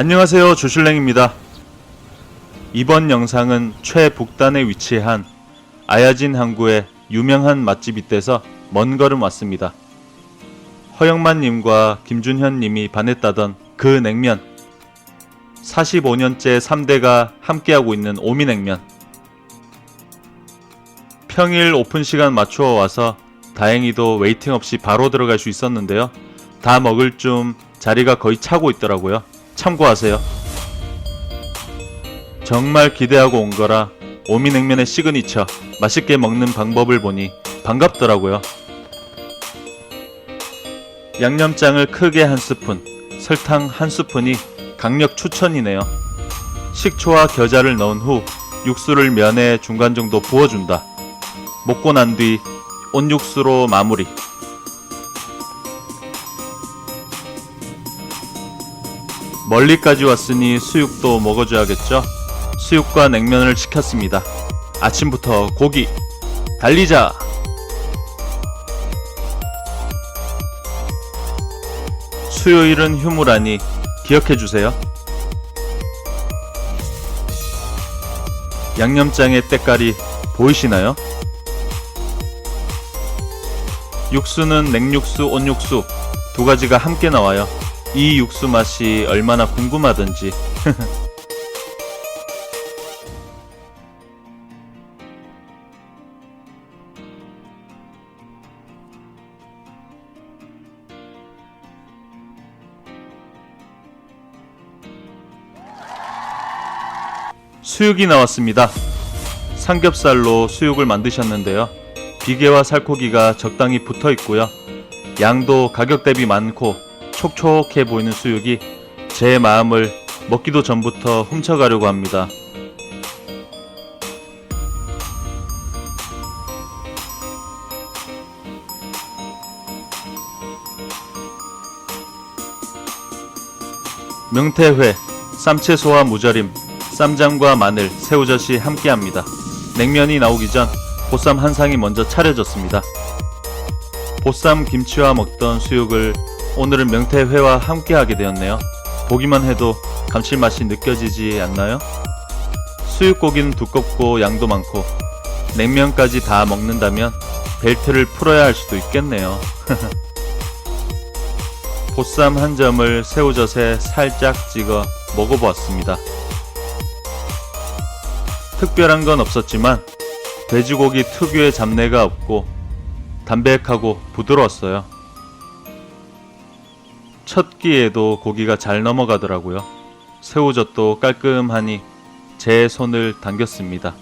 안녕하세요 조슐랭입니다. 이번 영상은 최북단에 위치한 아야진 항구의 유명한 맛집이 떼서 먼 걸음 왔습니다. 허영만님과 김준현님이 반했다던 그 냉면 45년째 3대가 함께하고 있는 오미냉면 평일 오픈 시간 맞추어 와서 다행히도 웨이팅 없이 바로 들어갈 수 있었는데요. 다 먹을 쯤 자리가 거의 차고 있더라고요. 참고하세요. 정말 기대하고 온 거라 오미냉면의 시그니처 맛있게 먹는 방법을 보니 반갑더라고요. 양념장을 크게 한 스푼, 설탕 한 스푼이 강력 추천이네요. 식초와 겨자를 넣은 후 육수를 면에 중간 정도 부어준다. 먹고 난 뒤 온육수로 마무리. 멀리까지 왔으니 수육도 먹어줘야겠죠? 수육과 냉면을 시켰습니다. 아침부터 고기 달리자. 수요일은 휴무라니 기억해 주세요. 양념장의 때깔이 보이시나요? 육수는 냉육수, 온육수 두 가지가 함께 나와요. 이 육수 맛이 얼마나 궁금하던지. 수육이 나왔습니다. 삼겹살로 수육을 만드셨는데요. 비계와 살코기가 적당히 붙어 있고요. 양도 가격 대비 많고 촉촉해 보이는 수육이 제 마음을 먹기도 전부터 훔쳐가려고 합니다. 명태회, 쌈채소와 무절임, 쌈장과 마늘, 새우젓이 함께합니다. 냉면이 나오기 전 보쌈 한 상이 먼저 차려졌습니다. 보쌈 김치와 먹던 수육을 오늘은 명태회와 함께하게 되었네요. 보기만 해도 감칠맛이 느껴지지 않나요? 수육고기는 두껍고 양도 많고 냉면까지 다 먹는다면 벨트를 풀어야 할 수도 있겠네요. 보쌈 한 점을 새우젓에 살짝 찍어 먹어보았습니다. 특별한 건 없었지만 돼지고기 특유의 잡내가 없고 담백하고 부드러웠어요. 첫 끼에도 고기가 잘 넘어가더라고요. 새우젓도 깔끔하니 제 손을 당겼습니다.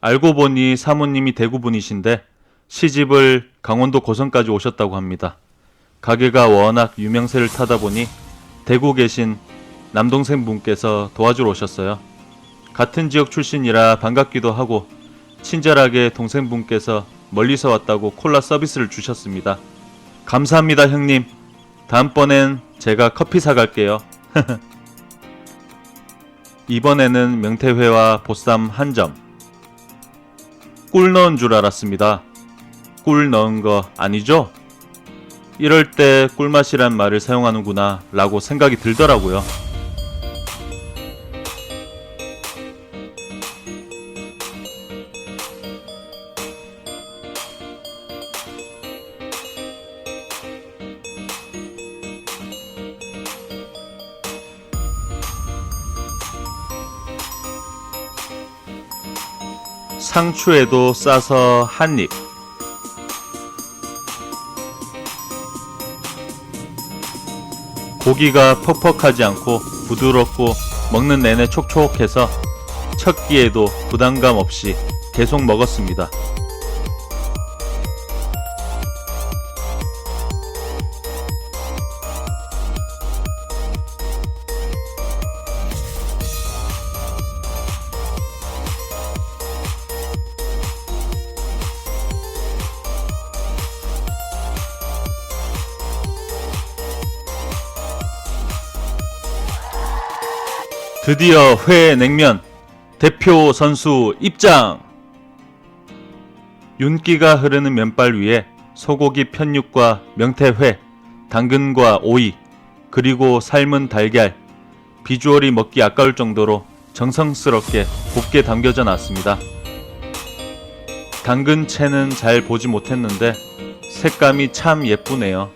알고 보니 사모님이 대구 분이신데 시집을 강원도 고성까지 오셨다고 합니다. 가게가 워낙 유명세를 타다 보니 대구 계신 남동생 분께서 도와주러 오셨어요. 같은 지역 출신이라 반갑기도 하고 친절하게 동생 분께서 멀리서 왔다고 콜라 서비스를 주셨습니다. 감사합니다, 형님. 다음번엔 제가 커피 사갈게요. 이번에는 명태회와 보쌈 한 점. 꿀 넣은 줄 알았습니다. 꿀 넣은 거 아니죠? 이럴 때 꿀맛이란 말을 사용하는구나 라고 생각이 들더라고요. 상추에도 싸서 한 입. 고기가 퍽퍽하지 않고 부드럽고 먹는 내내 촉촉해서 첫 끼에도 부담감 없이 계속 먹었습니다. 드디어 회 냉면 대표 선수 입장! 윤기가 흐르는 면발 위에 소고기 편육과 명태회, 당근과 오이, 그리고 삶은 달걀, 비주얼이 먹기 아까울 정도로 정성스럽게 곱게 담겨져 놨습니다. 당근채는 잘 보지 못했는데 색감이 참 예쁘네요.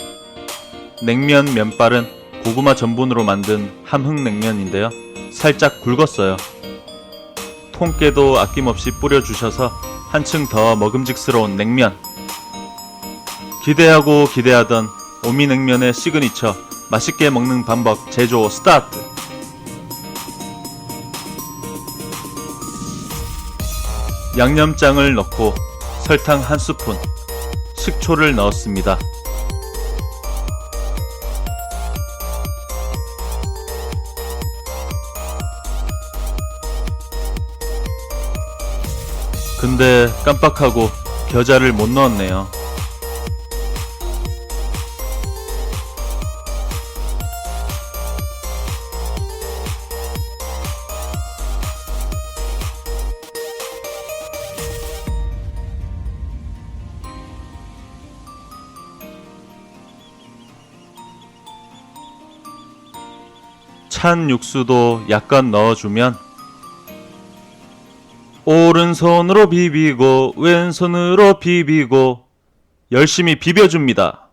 냉면 면발은 고구마 전분으로 만든 함흥냉면인데요. 살짝 굵었어요. 통깨도 아낌없이 뿌려주셔서 한층 더 먹음직스러운 냉면. 기대하고 기대하던 오미냉면의 시그니처 맛있게 먹는 방법 제조 스타트. 양념장을 넣고 설탕 한 스푼, 식초를 넣었습니다. 근데 깜빡하고 겨자를 못 넣었네요. 찬 육수도 약간 넣어주면 오른손으로 비비고 왼손으로 비비고 열심히 비벼줍니다.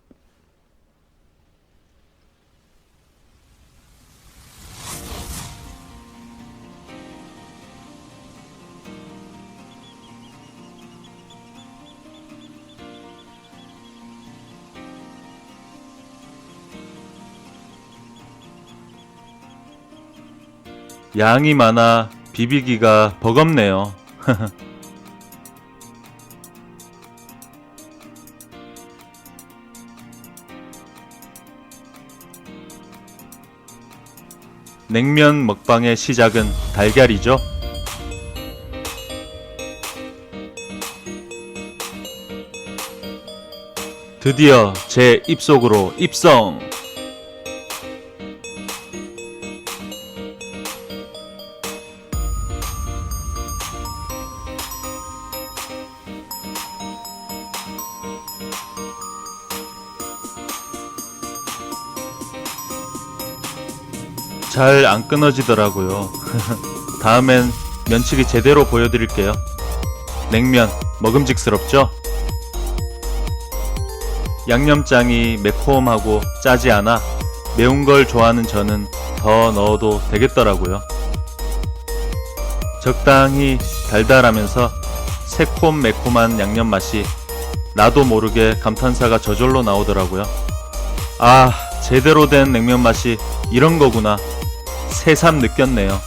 양이 많아 비비기가 버겁네요. 냉면 먹방의 시작은 달걀이죠. 드디어 제 입속으로 입성! 잘 안 끊어지더라고요. 다음엔 면치기 제대로 보여드릴게요. 냉면 먹음직스럽죠? 양념장이 매콤하고 짜지 않아 매운 걸 좋아하는 저는 더 넣어도 되겠더라고요. 적당히 달달하면서 새콤 매콤한 양념 맛이 나도 모르게 감탄사가 저절로 나오더라고요. 아, 제대로 된 냉면 맛이 이런 거구나. 새삼 느꼈네요.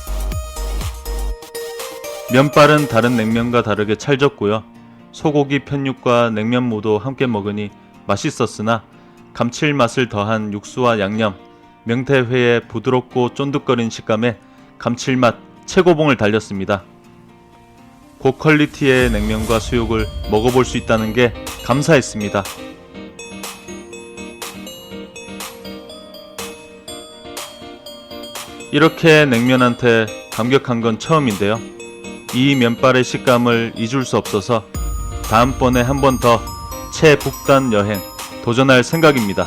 면발은 다른 냉면과 다르게 찰졌고요. 소고기 편육과 냉면무도 함께 먹으니 맛있었으나 감칠맛을 더한 육수와 양념, 명태회의 부드럽고 쫀득거린 식감에 감칠맛 최고봉을 달렸습니다. 고퀄리티의 냉면과 수육을 먹어볼 수 있다는 게 감사했습니다. 이렇게 냉면한테 감격한 건 처음인데요. 이 면발의 식감을 잊을 수 없어서 다음번에 한 번 더 최북단 여행 도전할 생각입니다.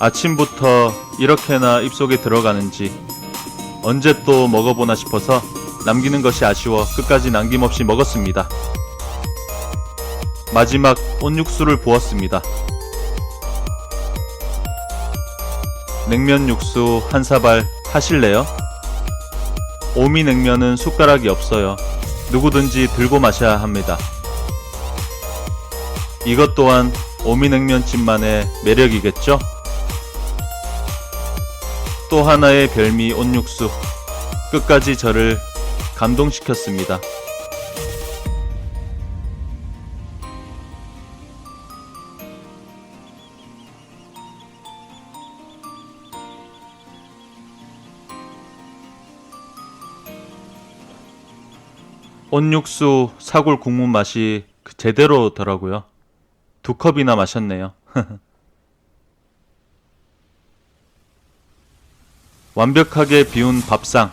아침부터 이렇게나 입속에 들어가는지 언제 또 먹어보나 싶어서 남기는 것이 아쉬워 끝까지 남김없이 먹었습니다. 마지막 온육수를 부었습니다. 냉면 육수 한 사발 하실래요? 오미 냉면은 숟가락이 없어요. 누구든지 들고 마셔야 합니다. 이것 또한 오미 냉면집만의 매력이겠죠? 또 하나의 별미 온육수. 끝까지 저를 감동시켰습니다. 온육수 사골 국물 맛이 그 제대로더라고요. 두 컵이나 마셨네요. 완벽하게 비운 밥상.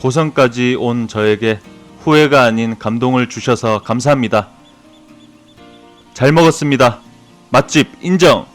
고성까지 온 저에게 후회가 아닌 감동을 주셔서 감사합니다. 잘 먹었습니다. 맛집 인정!